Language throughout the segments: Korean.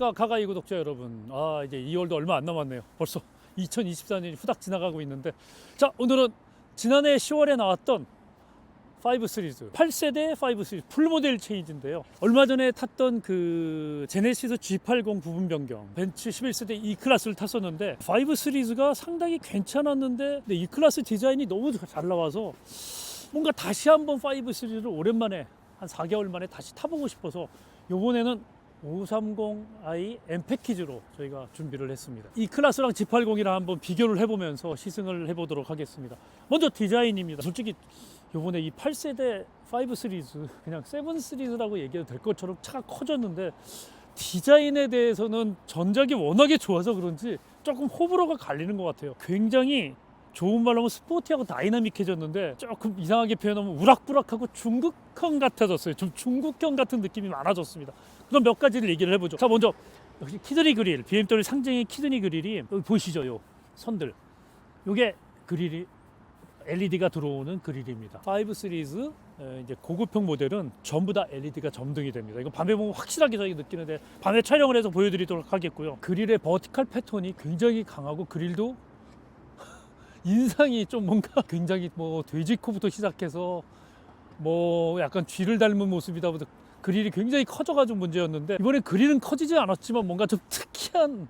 안녕하십니까 가가이 구독자 여러분. 아 이제 2월도 얼마 안 남았네요. 벌써 2024년이 후닥 지나가고 있는데. 자 오늘은 지난해 10월에 나왔던 5 시리즈 8세대 5 시리즈 풀모델 체인지인데요. 얼마 전에 탔던 그 제네시스 G80 부분 변경. 벤츠 11세대 E 클래스를 탔었는데 5 시리즈가 상당히 괜찮았는데 근데 E 클래스 디자인이 너무 잘 나와서 뭔가 다시 한번 5 시리즈를 오랜만에 한 4개월 만에 다시 타보고 싶어서 요번에는 530i M 패키지로 저희가 준비를 했습니다. 이 클래스랑 G80이랑 한번 비교를 해보면서 시승을 해보도록 하겠습니다. 먼저 디자인입니다. 솔직히 요번에 이 8세대 5 시리즈 그냥 7 시리즈라고 얘기해도 될 것처럼 차가 커졌는데 디자인에 대해서는 전작이 워낙에 좋아서 그런지 조금 호불호가 갈리는 것 같아요. 굉장히 좋은 말로 하면 스포티하고 다이나믹해졌는데 조금 이상하게 표현하면 우락부락하고 중국형 같아졌어요. 좀 중국형 같은 느낌이 많아졌습니다. 그럼 몇 가지를 얘기를 해보죠. 자 먼저 역시 키드니 그릴 BMW 상징의 키드니 그릴이 여기 보이시죠? 요 선들 요게 그릴이 LED가 들어오는 그릴입니다. 5 시리즈 에, 이제 고급형 모델은 전부 다 LED가 점등이 됩니다. 이거 밤에 보면 확실하게 저희 느끼는데 밤에 촬영을 해서 보여드리도록 하겠고요. 그릴의 버티컬 패턴이 굉장히 강하고 그릴도 인상이 좀 뭔가 굉장히 뭐 돼지코부터 시작해서 뭐 약간 쥐를 닮은 모습이다 보다 그릴이 굉장히 커져가지고 문제였는데 이번엔 그릴은 커지지 않았지만 뭔가 좀 특이한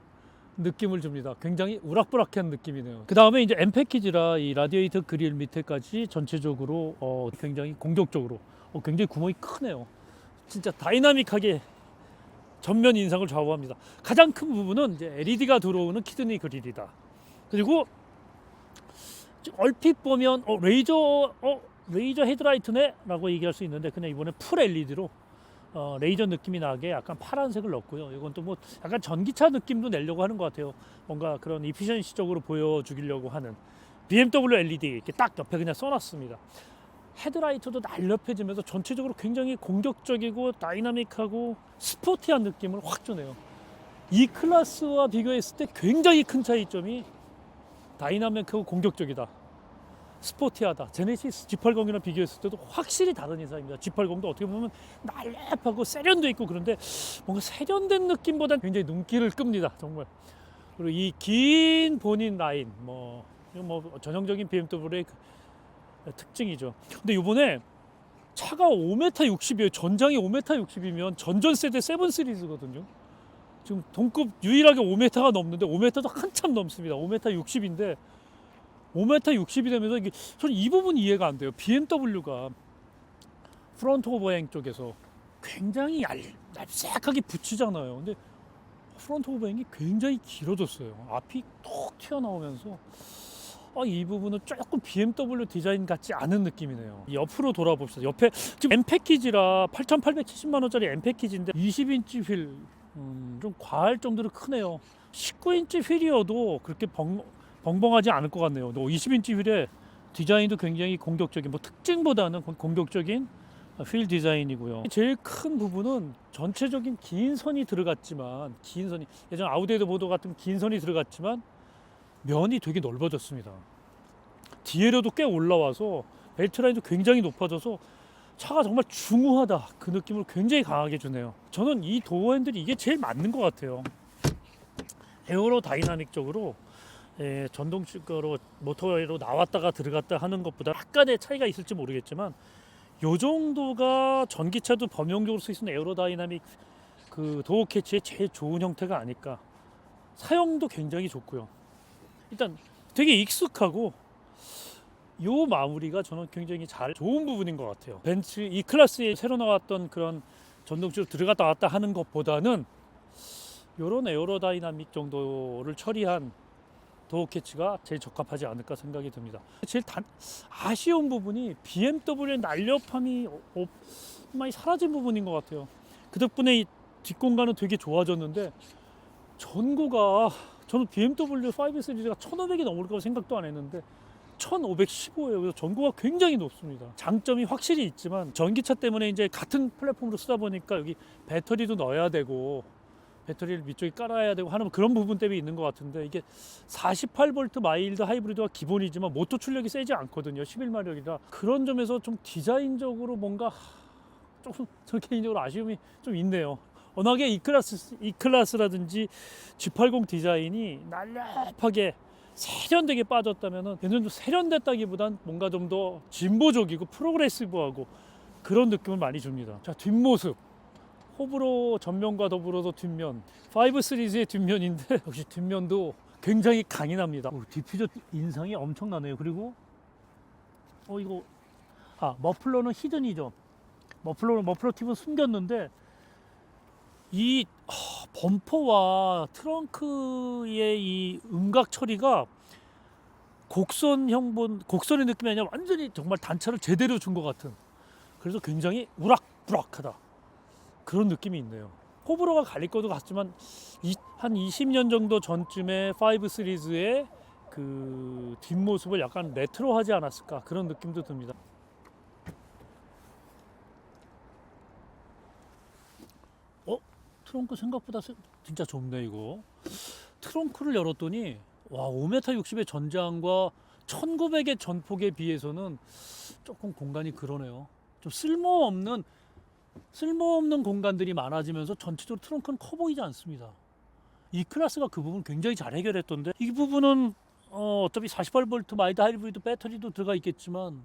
느낌을 줍니다. 굉장히 우락부락한 느낌이네요. 그 다음에 이제 M 패키지라 이 라디에이터 그릴 밑에까지 전체적으로 어, 굉장히 공격적으로 어, 굉장히 구멍이 크네요. 진짜 다이나믹하게 전면 인상을 좌우합니다. 가장 큰 부분은 이제 LED가 들어오는 키드니 그릴이다. 그리고 얼핏 보면 어, 레이저 어, 레이저 헤드라이트네라고 얘기할 수 있는데 그냥 이번에 풀 LED로 어, 레이저 느낌이 나게 약간 파란색을 넣었고요. 이건 또 뭐 약간 전기차 느낌도 내려고 하는 것 같아요. 뭔가 그런 이피션시적으로 보여주기려고 하는 BMW LED 이렇게 딱 옆에 그냥 써놨습니다. 헤드라이트도 날렵해지면서 전체적으로 굉장히 공격적이고 다이나믹하고 스포티한 느낌을 확 주네요. 이 클래스와 비교했을 때 굉장히 큰 차이점이 다이나믹하고 공격적이다. 스포티하다. 제네시스 G80이랑 비교했을 때도 확실히 다른 인상입니다. G80도 어떻게 보면 날렵하고 세련돼 있고 그런데 뭔가 세련된 느낌보다 굉장히 눈길을 끕니다. 정말. 그리고 이 긴 본인 라인 뭐 이건 뭐 전형적인 BMW의 그 특징이죠. 근데 이번에 차가 5m 60이에요. 전장이 5m 60이면 전전 세대 7 시리즈거든요. 지금 동급 유일하게 5m가 넘는데 5m도 한참 넘습니다. 5m 60인데 5m 60이 되면서 이게 저는 이 부분 이해가 안 돼요. BMW가 프론트 오버행 쪽에서 굉장히 얄, 얄싹하게 붙이잖아요. 근데 프론트 오버행이 굉장히 길어졌어요. 앞이 톡 튀어나오면서 아, 이 부분은 조금 BMW 디자인 같지 않은 느낌이네요. 이 옆으로 돌아봅시다. 옆에 지금 M 패키지라 8,870만 원짜리 M 패키지인데 20인치 휠, 음, 좀 과할 정도로 크네요. 19인치 휠이어도 그렇게 벙, 벙벙하지 않을 것 같네요. 20인치 휠에 디자인도 굉장히 공격적인, 뭐 특징보다는 공- 공격적인 휠 디자인이고요. 제일 큰 부분은 전체적인 긴 선이 들어갔지만 긴 선이 예전 아우디에도 보도 같은 긴 선이 들어갔지만 면이 되게 넓어졌습니다. 뒤에로도 꽤 올라와서 벨트 라인도 굉장히 높아져서 차가 정말 중후하다 그 느낌을 굉장히 강하게 주네요. 저는 이 도어 핸들이 이게 제일 맞는 것 같아요. 에어로 다이나믹적으로 예, 전동식으로 모터로 나왔다가 들어갔다 하는 것보다 약간의 차이가 있을지 모르겠지만 요 정도가 전기차도 범용적으로 쓸 수 있는 에어로다이나믹 그 도어 캐치의 제일 좋은 형태가 아닐까. 사용도 굉장히 좋고요. 일단 되게 익숙하고 요 마무리가 저는 굉장히 잘 좋은 부분인 것 같아요. 벤츠 이 클래스에 새로 나왔던 그런 전동식으로 들어갔다 왔다 하는 것보다는 요런 에어로다이나믹 정도를 처리한 도어 캐치가 제일 적합하지 않을까 생각이 듭니다. 제일 단, 아쉬운 부분이 BMW의 날렵함이 어- 어- 많이 사라진 부분인 것 같아요. 그 덕분에 이 뒷공간은 되게 좋아졌는데 전고가 저는 BMW 5 시리즈가 1,500이 넘을 거라고 생각도 안 했는데 1515예요. 그래서 전고가 굉장히 높습니다. 장점이 확실히 있지만 전기차 때문에 이제 같은 플랫폼으로 쓰다 보니까 여기 배터리도 넣어야 되고 배터리를 위쪽에 깔아야 되고 하는 그런 부분 때문에 있는 것 같은데 이게 48V 마일드 하이브리드가 기본이지만 모터 출력이 세지 않거든요. 11마력이라 그런 점에서 좀 디자인적으로 뭔가 조금 저 개인적으로 아쉬움이 좀 있네요. 워낙에 E 클래스 E 클래스라든지 G80 디자인이 날렵하게 세련되게 빠졌다면은 얘는 좀 세련됐다기보단 뭔가 좀 더 진보적이고 프로그레시브하고 그런 느낌을 많이 줍니다. 자 뒷모습 호불호 전면과 더불어서 뒷면 5 시리즈의 뒷면인데 역시 뒷면도 굉장히 강인합니다. 오, 디퓨저 인상이 엄청나네요. 그리고 어 이거 아 머플러는 히든이죠. 머플러는 머플러 팁은 숨겼는데 이 하, 범퍼와 트렁크의 이 음각 처리가 곡선 형본 곡선의 느낌이 아니라 완전히 정말 단차를 제대로 준 것 같은 그래서 굉장히 우락부락하다 그런 느낌이 있네요. 호불호가 갈릴 것도 같지만 이, 한 20년 정도 전쯤에 5 시리즈의 그 뒷모습을 약간 레트로하지 않았을까 그런 느낌도 듭니다. 어? 트렁크 생각보다 세- 진짜 좁네 이거. 트렁크를 열었더니 와 5m 60의 전장과 1900의 전폭에 비해서는 조금 공간이 그러네요. 좀 쓸모없는 쓸모없는 공간들이 많아지면서 전체적으로 트렁크는 커 보이지 않습니다. 이 클래스가 그 부분 굉장히 잘 해결했던데 이 부분은 어, 어차피 48V 마이드 하이브리드 배터리도 들어가 있겠지만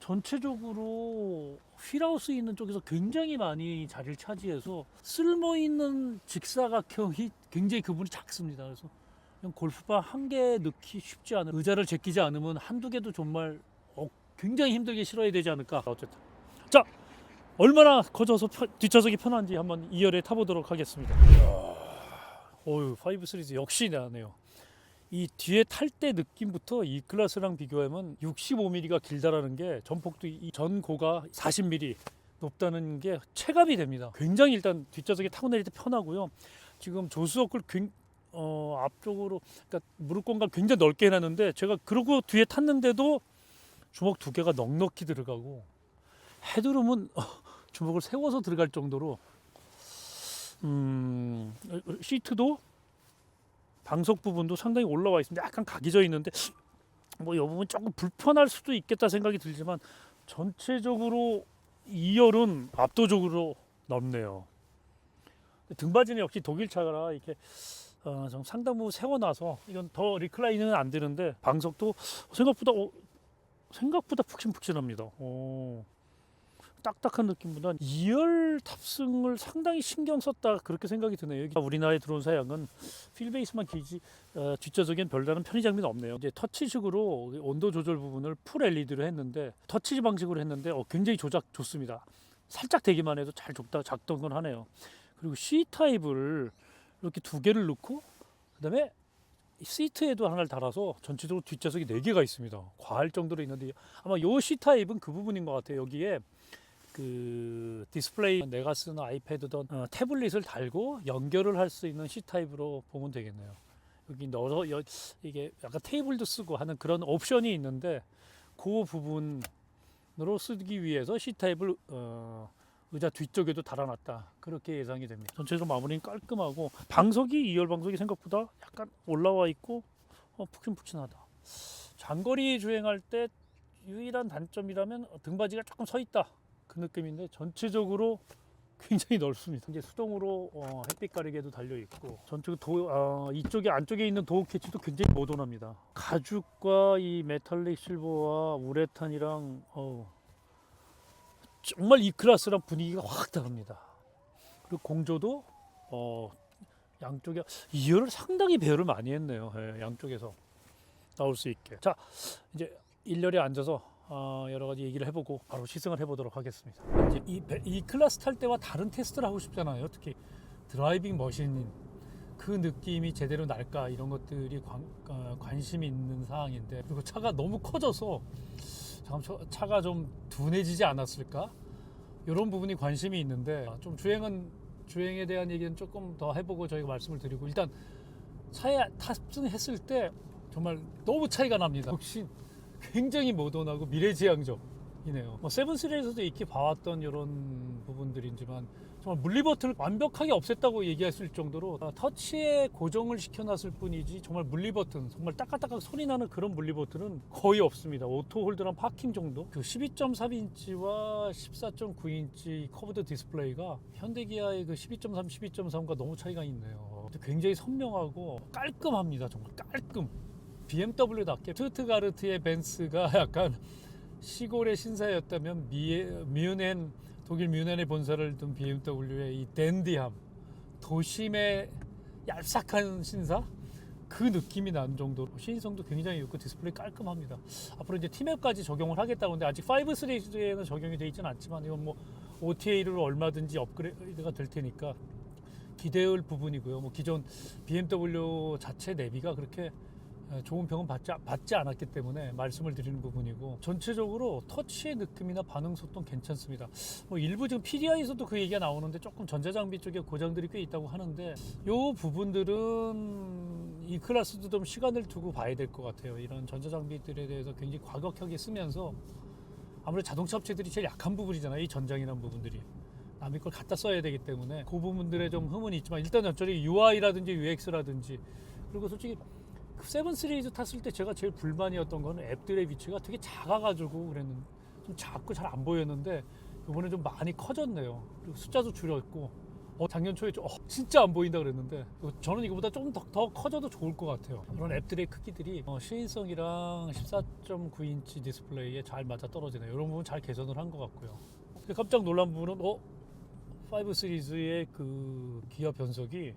전체적으로 휠하우스 있는 쪽에서 굉장히 많이 자리를 차지해서 쓸모 있는 직사각형이 굉장히 그분이 작습니다. 그래서 그냥 골프바 한 개 넣기 쉽지 않은 의자를 제끼지 않으면 한두 개도 정말 어, 굉장히 힘들게 실어야 되지 않을까. 어쨌든 자 얼마나 커져서 편- 뒷좌석이 편한지 한번 2열에 타보도록 하겠습니다. 어유 5 시리즈 역시 나네요. 이 뒤에 탈 때 느낌부터 이 클래스랑 비교하면 65mm가 길다라는 게 전폭도 이 전고가 40mm 높다는 게 체감이 됩니다. 굉장히 일단 뒷좌석에 타고 내릴 때 편하고요. 지금 조수석을 굉- 어, 앞쪽으로 그러니까 무릎 공간 굉장히 넓게 해놨는데 제가 그러고 뒤에 탔는데도 주먹 두 개가 넉넉히 들어가고 헤드룸은 어, 주먹을 세워서 들어갈 정도로 음, 시트도 방석 부분도 상당히 올라와 있습니다. 약간 각이 져 있는데 뭐 이 부분 조금 불편할 수도 있겠다 생각이 들지만 전체적으로 2열은 압도적으로 넓네요. 등받이는 역시 독일 차라 이렇게 어, 좀 상당 부분 세워놔서 이건 더 리클라이닝은 안 되는데 방석도 생각보다 어, 생각보다 푹신푹신합니다. 오. 딱딱한 느낌보다 2열 탑승을 상당히 신경 썼다 그렇게 생각이 드네요. 우리나라에 들어온 사양은 휠 베이스만 길지 어, 뒷좌석엔 별다른 편의 장비는 없네요. 이제 터치식으로 온도 조절 부분을 풀 LED로 했는데 터치 방식으로 했는데 어, 굉장히 조작 좋습니다. 살짝 대기만 해도 잘 좁다 작동을 하네요. 그리고 C 타입을 이렇게 두 개를 넣고 그다음에 시트에도 하나를 달아서 전체적으로 뒷좌석이 네 개가 있습니다. 과할 정도로 있는데 아마 요 C 타입은 그 부분인 것 같아요. 여기에 그 디스플레이 내가 쓰는 아이패드든 어, 태블릿을 달고 연결을 할 수 있는 C 타입으로 보면 되겠네요. 여기 넣어서 여, 이게 약간 테이블도 쓰고 하는 그런 옵션이 있는데 그 부분으로 쓰기 위해서 C 타입을 어, 의자 뒤쪽에도 달아놨다 그렇게 예상이 됩니다. 전체적으로 마무리는 깔끔하고 방석이 2열 방석이 생각보다 약간 올라와 있고 어, 푹신푹신하다. 장거리 주행할 때 유일한 단점이라면 등받이가 조금 서 있다 그 느낌인데 전체적으로 굉장히 넓습니다. 이제 수동으로 어, 햇빛 가리개도 달려 있고 전쪽 도 어, 이쪽에 안쪽에 있는 도어 캐치도 굉장히 모던합니다. 가죽과 이 메탈릭 실버와 우레탄이랑 어, 정말 이 클래스랑 분위기가 확 다릅니다. 그리고 공조도 어, 양쪽에 이열을 상당히 배열을 많이 했네요. 예, 양쪽에서 나올 수 있게. 자 이제 일렬에 앉아서 어, 여러 가지 얘기를 해보고 바로 시승을 해보도록 하겠습니다. 이제 이, 배- 이 클래스 탈 때와 다른 테스트를 하고 싶잖아요. 특히 드라이빙 머신 그 느낌이 제대로 날까 이런 것들이 관, 어, 관심이 있는 사항인데 그리고 차가 너무 커져서 저- 차가 좀 둔해지지 않았을까 이런 부분이 관심이 있는데 좀 주행은 주행에 대한 얘기는 조금 더 해보고 저희가 말씀을 드리고 일단 차에 탑승했을 때 정말 너무 차이가 납니다. 역시 굉장히 모던하고 미래지향적 이네요. 뭐 세븐 시리즈에서도 익히 봐왔던 이런 부분들이지만 정말 물리 버튼을 완벽하게 없앴다고 얘기했을 정도로 어, 터치에 고정을 시켜놨을 뿐이지 정말 물리 버튼 정말 따깍따깍 소리 나는 그런 물리 버튼은 거의 없습니다. 오토 홀드랑 파킹 정도 그 12.3인치와 14.9인치 커브드 디스플레이가 현대기아의 그 12.3, 12.3과 너무 차이가 있네요. 굉장히 선명하고 깔끔합니다. 정말 깔끔. BMW답게 슈트가르트의 벤츠가 약간 시골의 신사였다면 미, 뮌헨 독일 뮌헨의 본사를 둔 BMW의 이 댄디함 도심의 얄싹한 신사 그 느낌이 나는 정도로 시인성도 굉장히 좋고 디스플레이 깔끔합니다. 앞으로 이제 티맵까지 적용을 하겠다고 하는데 아직 5 시리즈에는 적용이 되어 있지는 않지만 이건 뭐 OTA로 얼마든지 업그레이드가 될 테니까 기대할 부분이고요. 뭐 기존 BMW 자체 내비가 그렇게 에, 좋은 평은 받지, 받지 않았기 때문에 말씀을 드리는 부분이고 전체적으로 터치의 느낌이나 반응 속도는 괜찮습니다. 뭐 일부 지금 PDI에서도 그 얘기가 나오는데 조금 전자장비 쪽에 고장들이 꽤 있다고 하는데 요 부분들은 이 클래스도 좀 시간을 두고 봐야 될 것 같아요. 이런 전자장비들에 대해서 굉장히 과격하게 쓰면서 아무래도 자동차 업체들이 제일 약한 부분이잖아요. 이 전장이라는 부분들이. 남의 걸 갖다 써야 되기 때문에 그 부분들에 좀 흠은 있지만 일단 저쪽에 UI라든지 UX라든지 그리고 솔직히 그 세븐 시리즈 탔을 때 제가 제일 불만이었던 거는 앱들의 위치가 되게 작아가지고 그랬는 좀 작고 잘 안 보였는데 이번에 좀 많이 커졌네요. 그리고 숫자도 줄였고 어, 작년 초에 좀, 어, 진짜 안 보인다 그랬는데 어, 저는 이거보다 조금 더, 더 커져도 좋을 것 같아요. 그런 앱들의 크기들이 어, 시인성이랑 14.9인치 디스플레이에 잘 맞아 떨어지네요. 이런 부분 잘 개선을 한 것 같고요. 깜짝 놀란 부분은 어? 5 시리즈의 그 기아 변속이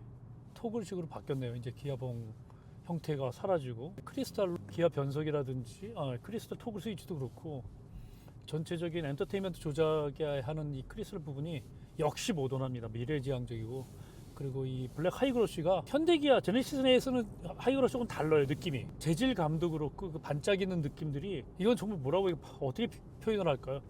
토글식으로 바뀌었네요. 이제 기아봉 형태가 사라지고 크리스탈 기아 변속이라든지 아, 크리스탈 토글 스위치도 그렇고 전체적인 엔터테인먼트 조작에 하는 이 크리스탈 부분이 역시 모던합니다. 미래지향적이고 그리고 이 블랙 하이그로시가 현대기아 제네시스 내에서는 하이그로시 조금 달라요 느낌이 재질감도 그렇고 그 반짝이는 느낌들이 이건 정말 뭐라고 어떻게 표현을 할까요?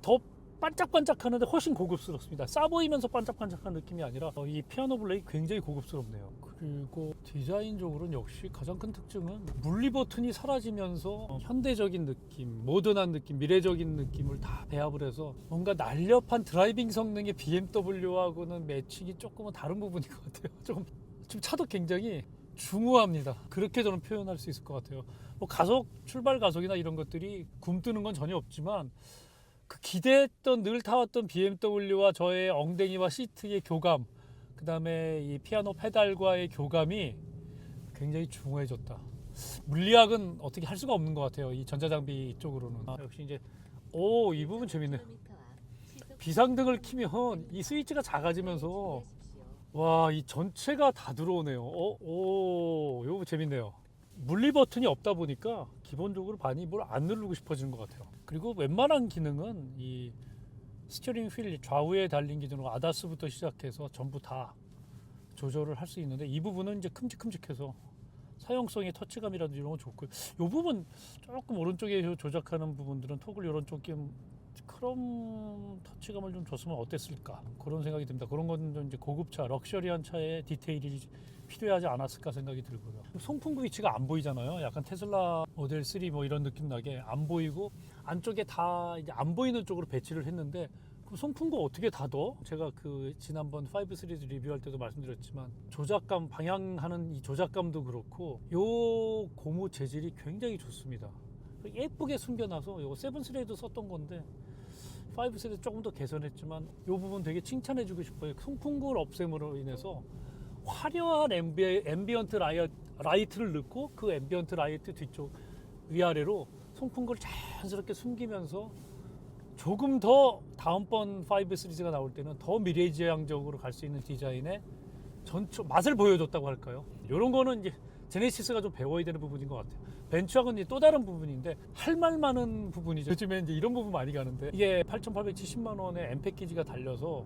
더 반짝반짝하는데 훨씬 고급스럽습니다. 싸 보이면서 반짝반짝한 느낌이 아니라 어, 이 피아노 블레이 굉장히 고급스럽네요. 그리고 디자인적으로는 역시 가장 큰 특징은 물리 버튼이 사라지면서 어, 현대적인 느낌, 모던한 느낌, 미래적인 느낌을 다 배합을 해서 뭔가 날렵한 드라이빙 성능의 BMW하고는 매칭이 조금은 다른 부분인 것 같아요. 좀, 좀 차도 굉장히 중후합니다. 그렇게 저는 표현할 수 있을 것 같아요. 뭐 가속, 출발 가속이나 이런 것들이 굼뜨는 건 전혀 없지만 그 기대했던 늘 타왔던 BMW와 저의 엉덩이와 시트의 교감, 그 다음에 이 피아노 페달과의 교감이 굉장히 중후해졌다. 물리학은 어떻게 할 수가 없는 것 같아요. 이 전자장비 쪽으로는. 아, 역시 이제 오 이 부분 재밌네. 비상등을 키면 이 스위치가 작아지면서 와 이 전체가 다 들어오네요. 어, 오, 요거 재밌네요. 물리 버튼이 없다 보니까 기본적으로 많이 뭘 안 누르고 싶어지는 것 같아요. 그리고 웬만한 기능은 이 스티어링 휠 좌우에 달린 기능으로 아다스부터 시작해서 전부 다 조절을 할 수 있는데 이 부분은 이제 큼직큼직해서 사용성의 터치감이라든지 이런 건 좋고요. 이 부분 조금 오른쪽에 조작하는 부분들은 토글 이런 쪽에 크롬 터치감을 좀 줬으면 어땠을까 그런 생각이 듭니다. 그런 건 좀 이제 고급차, 럭셔리한 차의 디테일이 필요하지 않았을까 생각이 들고요. 송풍구 위치가 안 보이잖아요. 약간 테슬라 모델 3 뭐 이런 느낌 나게 안 보이고 안쪽에 다 이제 안 보이는 쪽으로 배치를 했는데 송풍구 어떻게 닫어? 제가 그 지난번 5 시리즈 리뷰할 때도 말씀드렸지만 조작감 방향하는 이 조작감도 그렇고 요 고무 재질이 굉장히 좋습니다. 예쁘게 숨겨놔서 요거 세븐 스레이도 썼던 건데 5 시리즈 조금 더 개선했지만 요 부분 되게 칭찬해주고 싶어요. 송풍구를 없앰으로 인해서 화려한 앰비, 앰비언트 라이, 라이트를 넣고 그 앰비언트 라이트 뒤쪽 위아래로 송풍구를 자연스럽게 숨기면서 조금 더 다음번 5 시리즈가 나올 때는 더 미래지향적으로 갈 수 있는 디자인의 전초 맛을 보여줬다고 할까요? 이런 거는 이제 제네시스가 좀 배워야 되는 부분인 것 같아요. 벤츠하고는 또 다른 부분인데 할 말 많은 부분이죠. 요즘에 이제 이런 부분 많이 가는데 이게 8,870만 원에 M 패키지가 달려서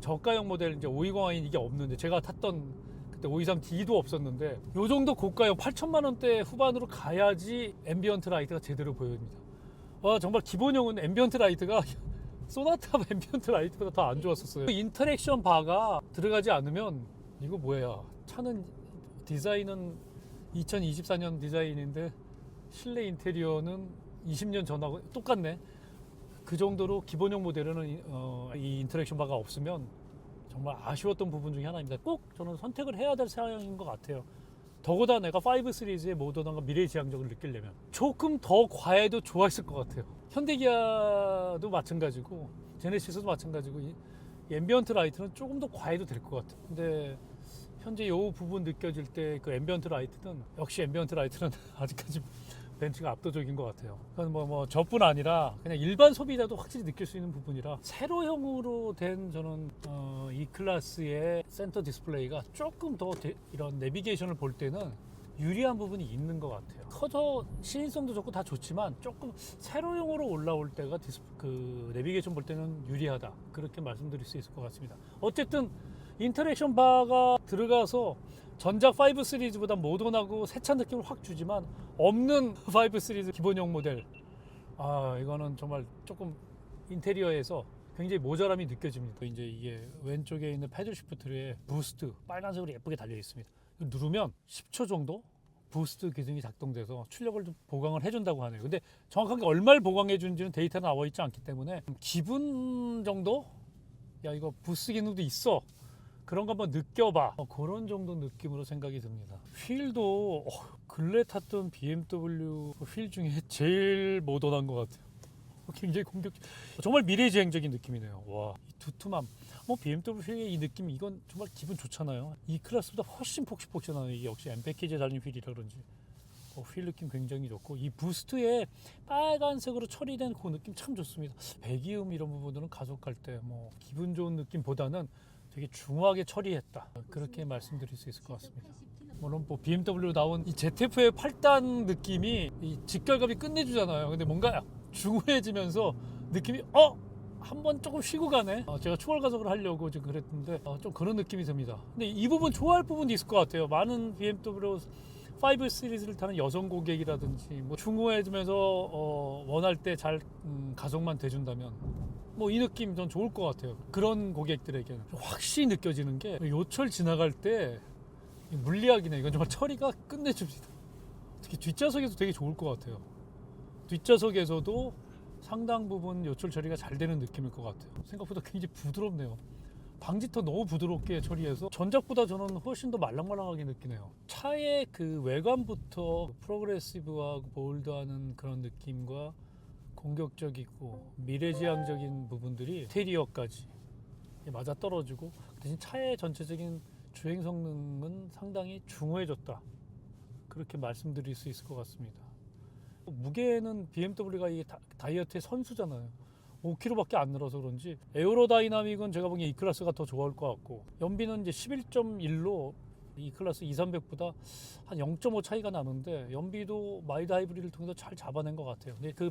저가형 모델 이제 520i 이게 없는데 제가 탔던 그때 523D도 없었는데 요 정도 고가형 8천만 원대 후반으로 가야지 앰비언트 라이트가 제대로 보여집니다. 와 정말 기본형은 앰비언트 라이트가 소나타 앰비언트 라이트보다 더 안 좋았었어요. 인터랙션 바가 들어가지 않으면 이거 뭐야? 차는 디자인은 2024년 디자인인데 실내 인테리어는 20년 전하고 똑같네. 그 정도로 기본형 이- 어, 이 인터랙션 바가 없으면 정말 아쉬웠던 부분 중에 하나입니다. 꼭 저는 선택을 해야 될 사양인 것 같아요. 더구나 내가 5 시리즈의 모던함과 미래지향적을 느끼려면 조금 더 과해도 좋았을 것 같아요. 현대기아도 마찬가지고 제네시스도 마찬가지고 이 앰비언트 라이트는 조금 더 과해도 될 것 같아요. 근데 현재 이 부분 느껴질 때 그 앰비언트 라이트는 역시 앰비언트 라이트는 아직까지 벤츠가 압도적인 것 같아요. 그건 뭐, 뭐 저뿐 아니라 그냥 일반 소비자도 확실히 느낄 수 있는 부분이라 세로형으로 된 저는 어, 이 클래스의 센터 디스플레이가 조금 더 데- 이런 내비게이션을 볼 때는 유리한 부분이 있는 것 같아요. 커서 시인성도 좋고 다 좋지만 조금 세로형으로 올라올 때가 디스, 그 내비게이션 볼 때는 유리하다 그렇게 말씀드릴 수 있을 것 같습니다. 어쨌든 인터랙션 바가 들어가서 전작 5 시리즈보다 모던하고 세찬 느낌을 확 주지만 없는 5 시리즈 기본형 모델 아 이거는 정말 조금 인테리어에서 굉장히 모자람이 느껴집니다. 이제 이게 왼쪽에 있는 패들 시프트에 부스트 빨간색으로 예쁘게 달려 있습니다. 누르면 10초 정도 부스트 기능이 작동돼서 출력을 좀 보강을 해준다고 하네요. 근데 정확하게 얼마를 보강해 주는지는 데이터는 나와 있지 않기 때문에 기분 정도? 야 이거 부스트 기능도 있어. 그런 거 한번 느껴봐. 어, 그런 정도 느낌으로 생각이 듭니다. 휠도 어, 근래 탔던 BMW 휠 중에 제일 모던한 것 같아요. 어, 굉장히 공격, 정말 미래지향적인 느낌이네요. 와, 이 두툼함. 뭐 BMW 휠의 이 느낌 이건 정말 기분 좋잖아요. 이 클래스보다 훨씬 폭신폭신하네요. 이게 역시 M 패키지에 달린 휠이라 그런지. 어, 휠 느낌 굉장히 좋고 이 부스트에 빨간색으로 처리된 그 느낌 참 좋습니다. 배기음 이런 부분들은 가속할 때 뭐 기분 좋은 느낌보다는 되게 중후하게 처리했다 그렇게 말씀드릴 수 있을 것 같습니다. 물론 뭐 BMW 나온 이 ZF의 8단 느낌이 이 직결감이 끝내주잖아요. 근데 뭔가 중후해지면서 느낌이 어? 한번 조금 쉬고 가네. 어, 제가 추월 가속을 하려고 지금 그랬는데 어, 좀 그런 느낌이 듭니다. 근데 이 부분 좋아할 부분도 있을 것 같아요. 많은 BMW 5 시리즈를 타는 여성 고객이라든지 뭐 중후해지면서 어, 원할 때잘 음, 가속만 돼준다면 뭐 이 느낌 전 좋을 것 같아요. 그런 고객들에게는 확실히 느껴지는 게 요철 지나갈 때이 물리학이네. 이건 정말 처리가 끝내줍니다. 특히 뒷좌석에서 되게 좋을 것 같아요. 뒷좌석에서도 상당 부분 요철 처리가 잘 되는 느낌일 것 같아요. 생각보다 굉장히 부드럽네요. 방지턱 너무 부드럽게 처리해서 전작보다 저는 훨씬 더 말랑말랑하게 느끼네요. 차의 그 외관부터 프로그레시브하고 볼드하는 그런 느낌과 공격적이고 미래지향적인 부분들이 테리어까지 맞아 떨어지고 대신 차의 전체적인 주행 성능은 상당히 중후해졌다. 그렇게 말씀드릴 수 있을 것 같습니다. 무게는 BMW가 다, 다이어트의 선수잖아요. 5kg밖에 안 늘어서 그런지 에어로다이나믹은 제가 보기엔 이 클래스가 더 좋아할 것 같고 연비는 이제 11.1로 이 클래스 2, 300보다 한 0.5 차이가 나는데 연비도 마일드 하이브리드를 통해서 잘 잡아낸 것 같아요. 근데 그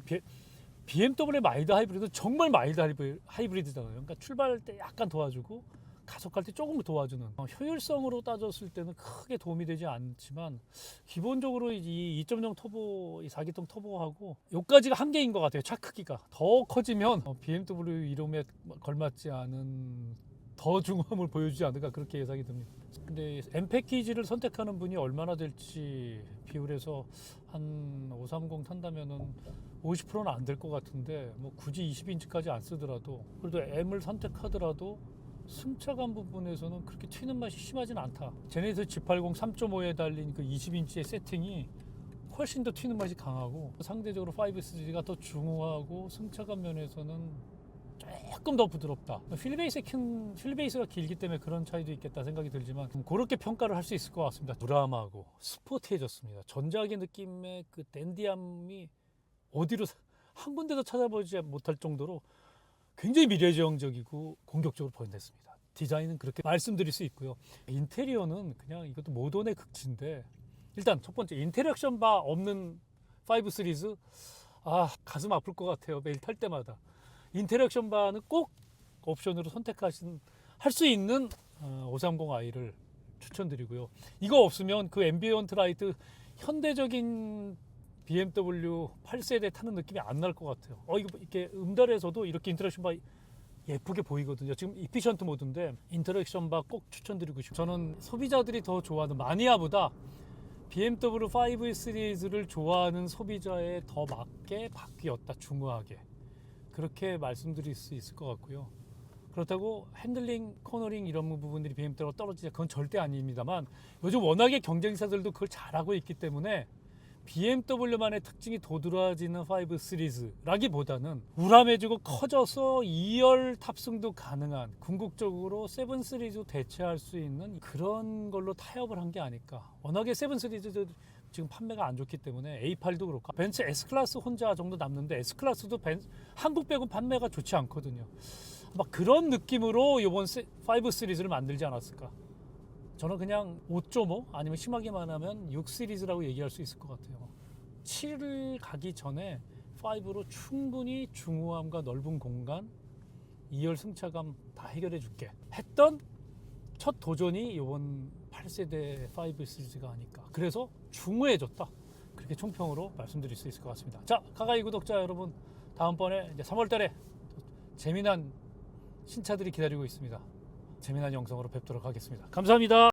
비, BMW 마일드 하이브리드 정말 마일드 하이브리- 하이브리드잖아요. 그러니까 출발할 때 약간 도와주고 가속할 때 조금 도와주는 어, 효율성으로 따졌을 때는 크게 도움이 되지 않지만 기본적으로 이 2.0 터보, 이 4기통 터보하고 여기까지가 한계인 것 같아요. 차 크기가 더 커지면 어, BMW 이름에 걸맞지 않은 더 중함을 보여주지 않을까 그렇게 예상이 듭니다. 근데 M 패키지를 선택하는 분이 얼마나 될지 비율에서 한 530 탄다면은 50%는 안 될 것 같은데 뭐 굳이 20인치까지 안 쓰더라도 그래도 M을 선택하더라도 승차감 부분에서는 그렇게 튀는 맛이 심하진 않다. 제네시스 G80 3.5에 달린 그 20인치의 세팅이 훨씬 더 튀는 맛이 강하고 상대적으로 5 시리즈가 더 중후하고 승차감 면에서는 조금 더 부드럽다. 휠베이스 큰 휠베이스가 길기 때문에 그런 차이도 있겠다 생각이 들지만 좀 그렇게 평가를 할 수 있을 것 같습니다. 무람하고 스포티해졌습니다. 전작의 느낌의 그 댄디함이 어디로 사- 한 군데도 찾아보지 못할 정도로 굉장히 미래지향적이고 공격적으로 번졌습니다. 디자인은 그렇게 말씀드릴 수 있고요. 인테리어는 그냥 이것도 모던의 극치인데 일단 첫 번째 인테리어션 바 없는 5 시리즈 아 가슴 아플 것 같아요 매일 탈 때마다 인테리어션 바는 꼭 옵션으로 선택하신 할 수 있는 어, 530i를 추천드리고요 이거 없으면 그 앰비언트 라이트 현대적인 BMW 8세대 타는 느낌이 안 날 것 같아요 어 이거 이렇게 음달에서도 이렇게 인테리어션 바 예쁘게 보이거든요. 지금 이피션트 모드인데 인터랙션 바 꼭 추천드리고 싶어요. 저는 소비자들이 더 좋아하는 마니아보다 BMW 5 시리즈를 좋아하는 소비자에 더 맞게 바뀌었다. 중후하게. 그렇게 말씀드릴 수 있을 것 같고요. 그렇다고 핸들링, 코너링 이런 부분들이 BMW가 떨어지자 그건 절대 아닙니다만 요즘 워낙에 경쟁사들도 그걸 잘하고 있기 때문에 BMW만의 특징이 도드라지는 5 시리즈라기보다는 우람해지고 커져서 2열 탑승도 가능한 궁극적으로 7 시리즈 대체할 수 있는 그런 걸로 타협을 한 게 아닐까. 워낙에 7 시리즈도 지금 판매가 안 좋기 때문에 A8도 그렇고 벤츠 S클래스 혼자 정도 남는데 S클래스도 벤, 한국 빼고 판매가 좋지 않거든요. 막 그런 느낌으로 이번 5 시리즈를 만들지 않았을까. 저는 그냥 5.5 아니면 심하게 말하면 6 시리즈라고 얘기할 수 있을 것 같아요. 7을 가기 전에 5로 충분히 중후함과 넓은 공간, 2열 승차감 다 해결해 줄게 했던 첫 도전이 이번 8세대 5 시리즈가 아닐까. 그래서 중후해졌다. 그렇게 총평으로 말씀드릴 수 있을 것 같습니다. 자, 가가이 구독자 여러분, 다음번에 이제 3월 달에 재미난 신차들이 기다리고 있습니다. 재미난 영상으로 뵙도록 하겠습니다. 감사합니다.